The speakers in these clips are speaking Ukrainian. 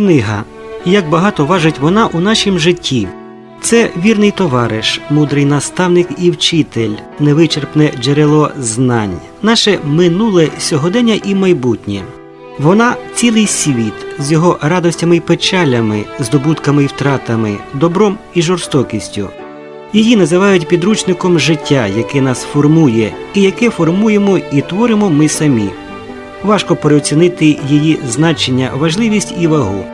книга, як багато важить вона у нашім житті. Це вірний товариш, мудрий наставник і вчитель, невичерпне джерело знань, наше минуле сьогодення і майбутнє. Вона цілий світ з його радостями і печалями, здобутками і втратами, добром і жорстокістю. Її називають підручником життя, яке нас формує, і яке формуємо і творимо ми самі. Важко переоцінити її значення, важливість і вагу.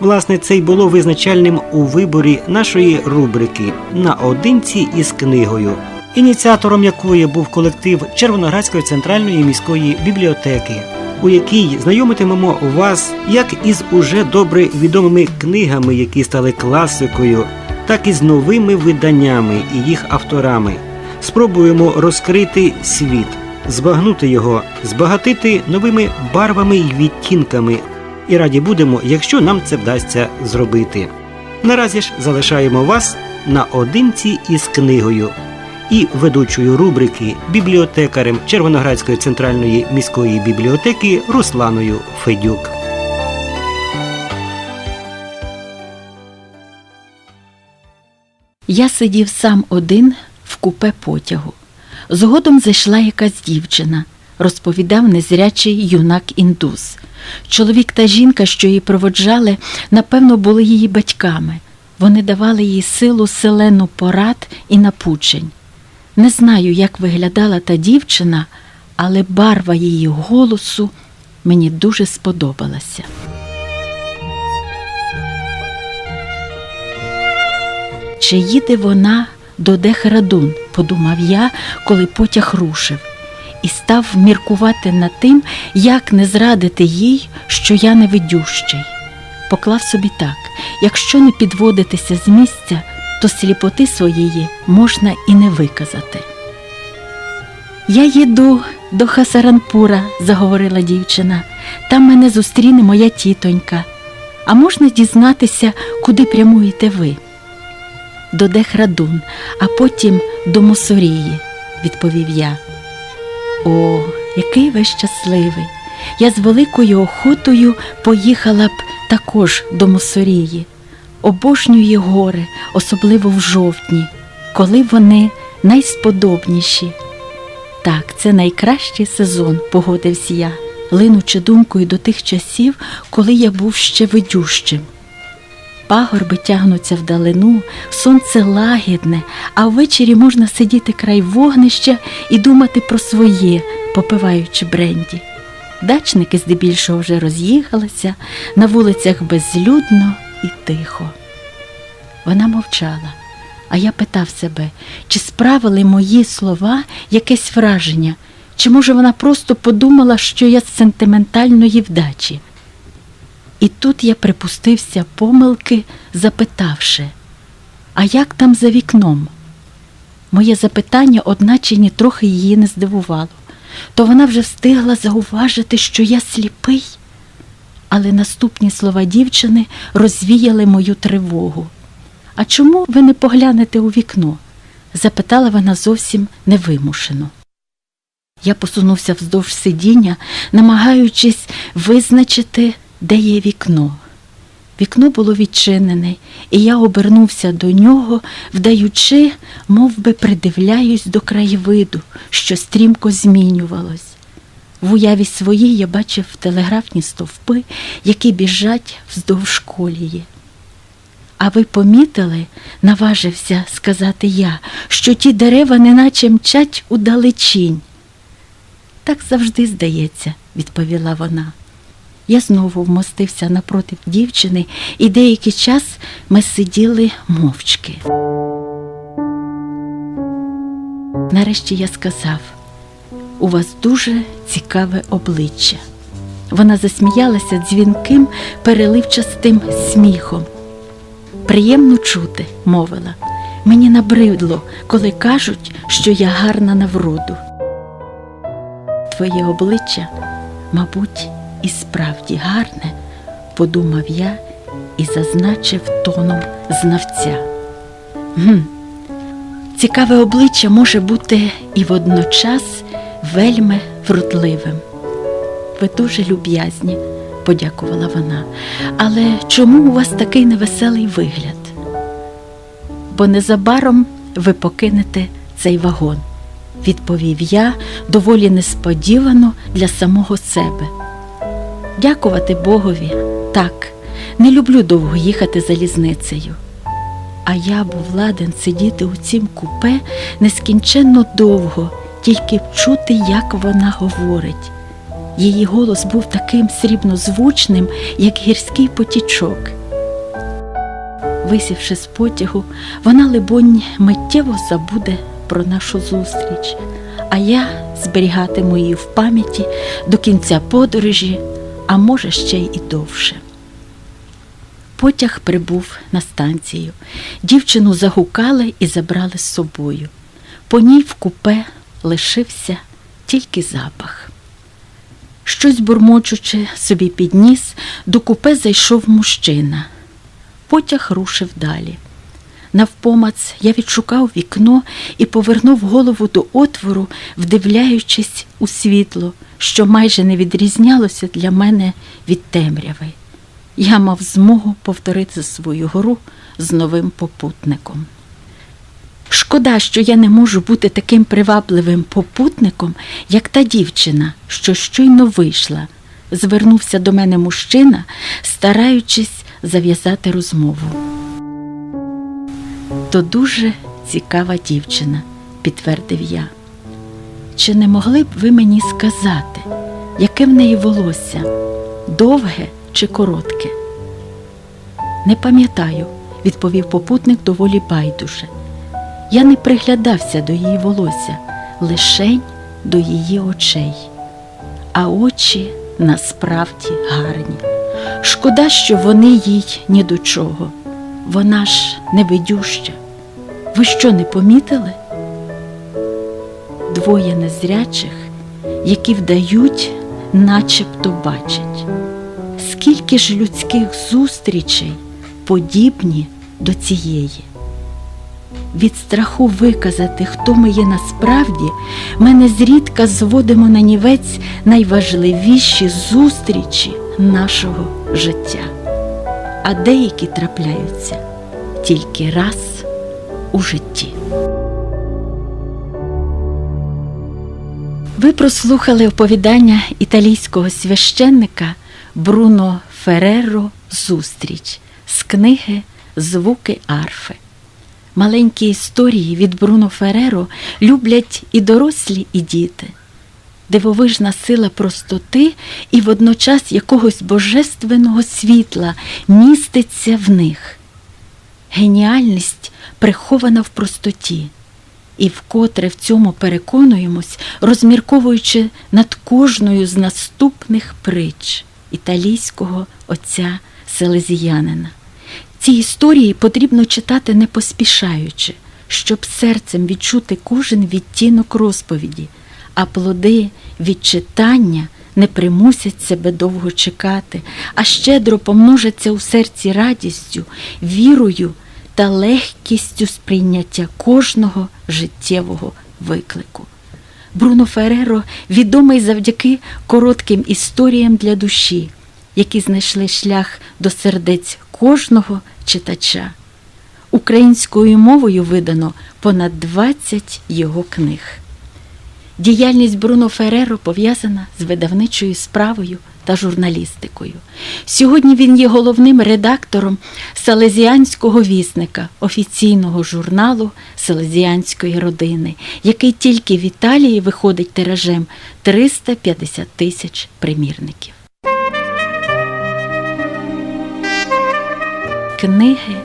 Власне, це й було визначальним у виборі нашої рубрики наодинці із книгою, ініціатором якої був колектив Червоноградської центральної міської бібліотеки, у якій знайомитимемо вас як із уже добре відомими книгами, які стали класикою, так і з новими виданнями і їх авторами. Спробуємо розкрити світ, збагнути його, збагатити новими барвами й відтінками. І раді будемо, якщо нам це вдасться зробити. Наразі ж залишаємо вас наодинці із книгою і ведучою рубрики бібліотекарем Червоноградської центральної міської бібліотеки Русланою Федюк. Я сидів сам один в купе потягу. Згодом зайшла якась дівчина, розповідав незрячий юнак індус. Чоловік та жінка, що її проводжали, напевно, були її батьками. Вони давали їй силу селену порад і напучень. Не знаю, як виглядала та дівчина, але барва її голосу мені дуже сподобалася. Чи їде вона до Дехрадун, подумав я, коли потяг рушив, і став міркувати над тим, як не зрадити їй, що я невидющий. Поклав собі так: якщо не підводитися з місця, то сліпоти своєї можна і не виказати. Я їду до Хасаранпура, заговорила дівчина. Там мене зустріне моя тітонька. А можна дізнатися, куди прямуєте ви? До Дехрадун, а потім до Мусорії, відповів я. О, який ви щасливий! Я з великою охотою поїхала б також до Мусорії. Обожнюю гори, особливо в жовтні, коли вони найсподобніші. Так, це найкращий сезон, погодився я, линучи думкою до тих часів, коли я був ще видющим. Пагорби тягнуться вдалину, сонце лагідне, а ввечері можна сидіти край вогнища і думати про своє, попиваючи бренді. Дачники здебільшого вже роз'їхалися, на вулицях безлюдно і тихо. Вона мовчала, а я питав себе, чи справили мої слова якесь враження, чи може вона просто подумала, що я з сентиментальної вдачі. І тут я припустився помилки, запитавши, а як там за вікном? Моє запитання, одначе ні трохи її не здивувало, то вона вже встигла зауважити, що я сліпий. Але наступні слова дівчини розвіяли мою тривогу. А чому ви не поглянете у вікно? запитала вона зовсім невимушено. Я посунувся вздовж сидіння, намагаючись визначити, де є вікно. Вікно було відчинене, і я обернувся до нього, вдаючи, мов би придивляюсь до краєвиду, що стрімко змінювалось. В уяві своїй я бачив телеграфні стовпи, які біжать вздовж колії. А ви помітили, наважився сказати я, що ті дерева неначе мчать у далечінь. Так завжди здається, відповіла вона. Я знову вмостився напроти дівчини, і деякий час ми сиділи мовчки. Нарешті я сказав, у вас дуже цікаве обличчя. Вона засміялася дзвінким, переливчастим сміхом. Приємно чути, мовила. Мені набридло, коли кажуть, що я гарна на вроду. Твоє обличчя, мабуть, і справді гарне, подумав я і зазначив тоном знавця. Гм. Цікаве обличчя може бути і водночас вельми вродливим. Ви дуже люб'язні, подякувала вона. Але чому у вас такий невеселий вигляд? Бо незабаром ви покинете цей вагон, відповів я доволі несподівано для самого себе. Дякувати Богові, так, не люблю довго їхати залізницею. А я був ладен сидіти у цім купе нескінченно довго, тільки чути, як вона говорить. Її голос був таким срібнозвучним, як гірський потічок. Висівши з потягу, вона, либонь, миттєво забуде про нашу зустріч, а я зберігатиму її в пам'яті до кінця подорожі, а може ще й довше. Потяг прибув на станцію. Дівчину загукали і забрали з собою. По ній в купе лишився тільки запах. Щось бурмочучи собі підніс, до купе зайшов мужчина. Потяг рушив далі. Навпомац я відшукав вікно і повернув голову до отвору, вдивляючись у світло, що майже не відрізнялося для мене від темряви. Я мав змогу повторити свою гру з новим попутником. Шкода, що я не можу бути таким привабливим попутником, як та дівчина, що щойно вийшла. Звернувся до мене мужчина, стараючись зав'язати розмову. То дуже цікава дівчина, підтвердив я. Чи не могли б ви мені сказати, яке в неї волосся, довге чи коротке? Не пам'ятаю, відповів попутник доволі байдуже. Я не приглядався до її волосся, лишень до її очей. А очі насправді гарні. Шкода, що вони їй ні до чого. Вона ж невидюща. Ви що не помітили? Двоє незрячих, які вдають, начебто бачать. Скільки ж людських зустрічей подібні до цієї? Від страху виказати, хто ми є насправді, ми незрідка зводимо на нівець найважливіші зустрічі нашого життя. А деякі трапляються тільки раз у житті. Ви прослухали оповідання італійського священника Бруно Ферреро Зустріч з книги Звуки арфи. Маленькі історії від Бруно Фереро люблять і дорослі, і діти. Дивовижна сила простоти і водночас якогось божественного світла міститься в них. Геніальність прихована в простоті, і вкотре в цьому переконуємось, розмірковуючи над кожною з наступних притч італійського отця селезіянина. Ці історії потрібно читати не поспішаючи, щоб серцем відчути кожен відтінок розповіді, а плоди від читання не примусять себе довго чекати, а щедро помножаться у серці радістю, вірою та легкістю сприйняття кожного життєвого виклику. Бруно Фереро відомий завдяки коротким історіям для душі, які знайшли шлях до сердець кожного читача. Українською мовою видано понад 20 його книг. Діяльність Бруно Фереро пов'язана з видавничою справою та журналістикою. Сьогодні він є головним редактором Селезіанського вісника, офіційного журналу Селезіанської родини, який тільки в Італії виходить тиражем 350 тисяч примірників. Книги,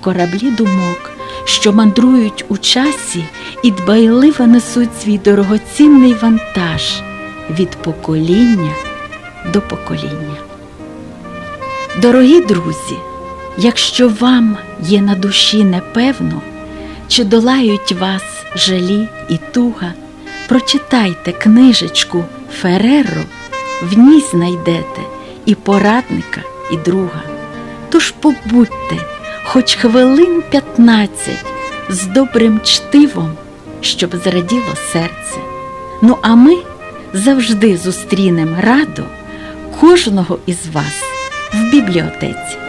кораблі думок, що мандрують у часі і дбайливо несуть свій дорогоцінний вантаж від покоління до покоління. Дорогі друзі, якщо вам є на душі непевно, чи долають вас жалі і туга, прочитайте книжечку Фереро, в ній знайдете і порадника, і друга. Тож побудьте хоч хвилин п'ятнадцять з добрим чтивом, щоб зраділо серце. Ну а ми завжди зустрінем радо кожного із вас в бібліотеці.